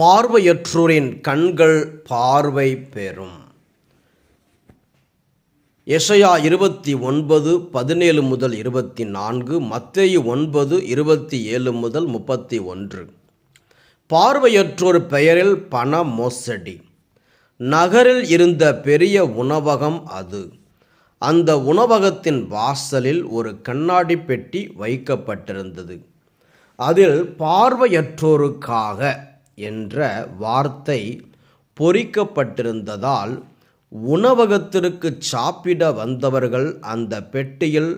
பார்வையற்றோரின் கண்கள் பார்வை பெறும். எசையா இருபத்தி ஒன்பது பதினேழு முதல் இருபத்தி நான்கு மத்தேயு ஒன்பது இருபத்தி ஏழு முதல் முப்பத்தி ஒன்று. பார்வையற்றோர் பெயரில் பண மோசடி. நகரில் இருந்த பெரிய உணவகம் அது. அந்த உணவகத்தின் வாசலில் ஒரு கண்ணாடி பெட்டி வைக்கப்பட்டிருந்தது. அதில் பார்வையற்றோருக்காக என்ற வார்த்தை பொறிக்கப்பட்டிருந்ததால் உணவகத்திற்கு சாப்பிட வந்தவர்கள் அந்த பெட்டியில்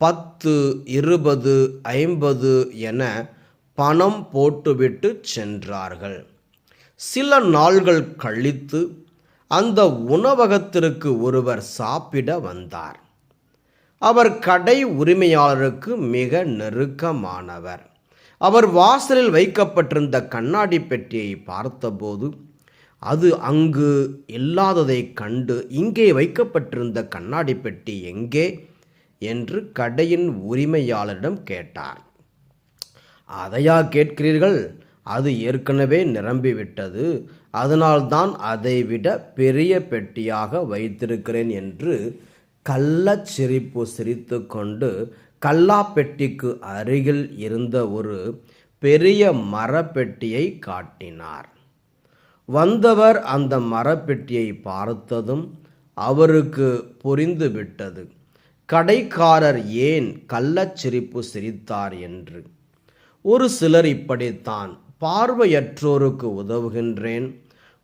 பத்து இருபது ஐம்பது என பணம் போட்டுவிட்டு சென்றார்கள். சில நாள்கள் கழித்து அந்த உணவகத்திற்கு ஒருவர் சாப்பிட வந்தார். அவர் கடை உரிமையாளருக்கு மிக நெருக்கமானவர். அவர் வாசலில் வைக்கப்பட்டிருந்த கண்ணாடி பெட்டியை பார்த்தபோது அது அங்கு இல்லாததைக் கண்டு இங்கே வைக்கப்பட்டிருந்த கண்ணாடி பெட்டி எங்கே? என்று கடையின் உரிமையாளரிடம் கேட்டார். அதையா கேட்கிறீர்கள்? அது ஏற்கனவே நிரம்பிவிட்டது. அதனால்தான் அதைவிட பெரிய பெட்டியாக வைத்திருக்கிறேன் என்று கள்ள சிரிப்பு சிரித்து கொண்டு கல்லாப்பெட்டிக்கு அருகில் இருந்த ஒரு பெரிய மரப்பெட்டியை காட்டினார். வந்தவர் அந்த மரப்பெட்டியை பார்த்ததும் அவருக்கு புரிந்துவிட்டது. கடைக்காரர் ஏன் கள்ளச் சிரிப்பு சிரித்தார் என்று. ஒரு சிலர் இப்படித்தான் பார்வையற்றோருக்கு உதவுகின்றேன்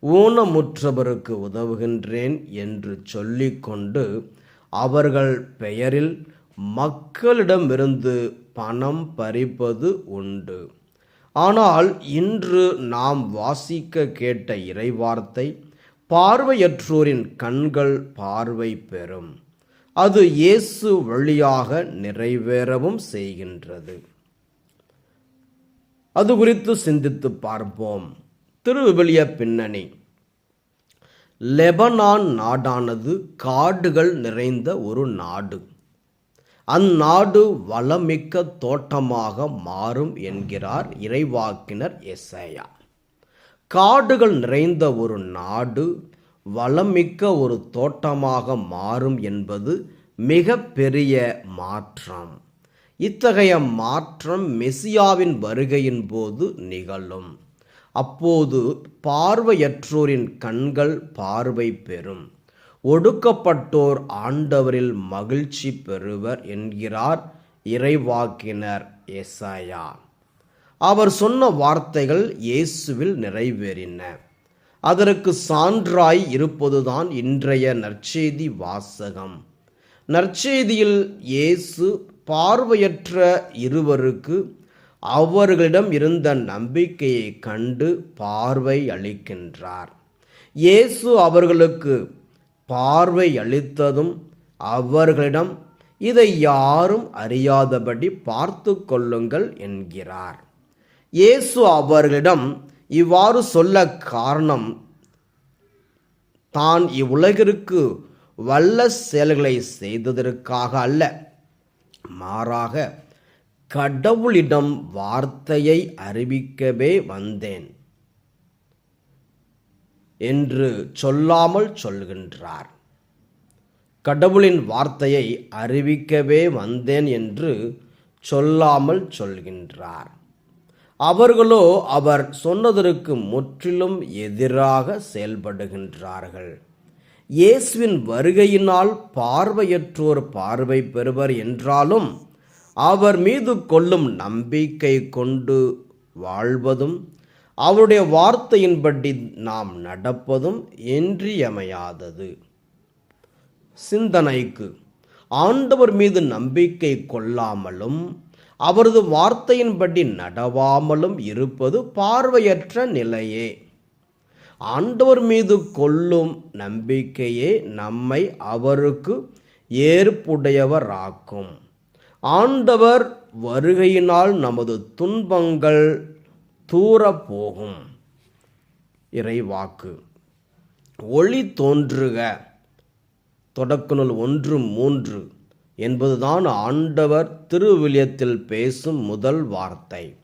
ஊனமுற்றவருக்கு உதவுகின்றேன் என்று சொல்லிக்கொண்டு அவர்கள் பெயரில் மக்களிடமிருந்து பணம் பறிப்பது உண்டு. ஆனால் இன்று நாம் வாசிக்க கேட்ட இறைவார்த்தை பார்வையற்றோரின் கண்கள் பார்வை பெறும். அது இயேசு வழியாக நிறைவேறவும் செய்கின்றது. அது குறித்து சிந்தித்து பார்ப்போம். திருவிபிலிய பின்னணி. லெபனான் நாடானது காடுகள் நிறைந்த ஒரு நாடு. அந்நாடு வளமிக்க தோட்டமாக மாறும் என்கிறார் இறைவாக்கினர் எஸ்ஐயா காடுகள் நிறைந்த ஒரு நாடு வளமிக்க ஒரு தோட்டமாக மாறும் என்பது மிக பெரிய மாற்றம். இத்தகைய மாற்றம் மெசியாவின் வருகையின் போது நிகழும். அப்போது பார்வையற்றோரின் கண்கள் பார்வை பெறும். ஒடுக்கப்பட்டோர் ஆண்டவரில் மகிழ்ச்சி பெறுவர் என்கிறார் இறைவாக்கினர் எசாயா அவர் சொன்ன வார்த்தைகள் இயேசுவில் நிறைவேறின. அதற்கு சான்றாய் இருப்பதுதான் இன்றைய நற்செய்தி வாசகம். நற்செய்தியில் இயேசு பார்வையற்ற இருவருக்கு அவர்களிடம் இருந்த நம்பிக்கையை கண்டு பார்வை அளிக்கின்றார். இயேசு அவர்களுக்கு பார்வை அளித்ததும் அவர்களிடம் இதை யாரும் அறியாதபடி பார்த்து கொள்ளுங்கள் என்கிறார். இயேசு அவர்களிடம் இவ்வாறு சொல்ல காரணம் தான் இவ்வுலகிற்கு வல்ல செயல்களை செய்ததற்காக அல்ல மாறாக கடவுளிடம் வார்த்தையை அறிவிக்கவே வந்தேன். என்று சொல்லாமல் சொல்கின்றார். கடவுளின் வார்த்தையை அறிவிக்கவே வந்தேன் என்று சொல்லாமல் சொல்கின்றார். அவர்களோ அவர் சொன்னதற்கு முற்றிலும் எதிராக செயல்படுகின்றார்கள். இயேசுவின் வருகையினால் பார்வையற்றோர் பார்வை பெறுவர் என்றாலும் அவர் மீது கொள்ளும் நம்பிக்கை கொண்டு வாழ்வதும் அவருடைய வார்த்தையின்படி நாம் நடப்பதும் இன்றியமையாதது. சிந்தனைக்கு ஆண்டவர் மீது நம்பிக்கை கொள்ளாமலும் அவரது வார்த்தையின்படி நடவாமலும் இருப்பது பார்வையற்ற நிலையே. ஆண்டவர் மீது கொள்ளும் நம்பிக்கையே நம்மை அவருக்கு ஏற்புடையவராக்கும். ஆண்டவர் வருகையினால் நமது துன்பங்கள் தூரப்போகும் இறைவாக்கு. ஒளி தோன்றுக. தொடக்கநூல் ஒன்று மூன்று. என்பதுதான் ஆண்டவர் திருவிலியத்தில் பேசும் முதல் வார்த்தை.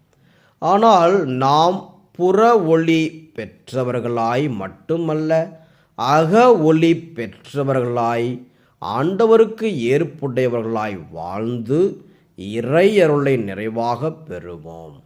ஆனால் நாம் புற ஒளி பெற்றவர்களாய் மட்டுமல்ல அக ஒளி பெற்றவர்களாய் ஆண்டவருக்கு ஏற்புடையவர்களாய் வாழ்ந்து இறை அருளை நிறைவாக பெறுவோம்.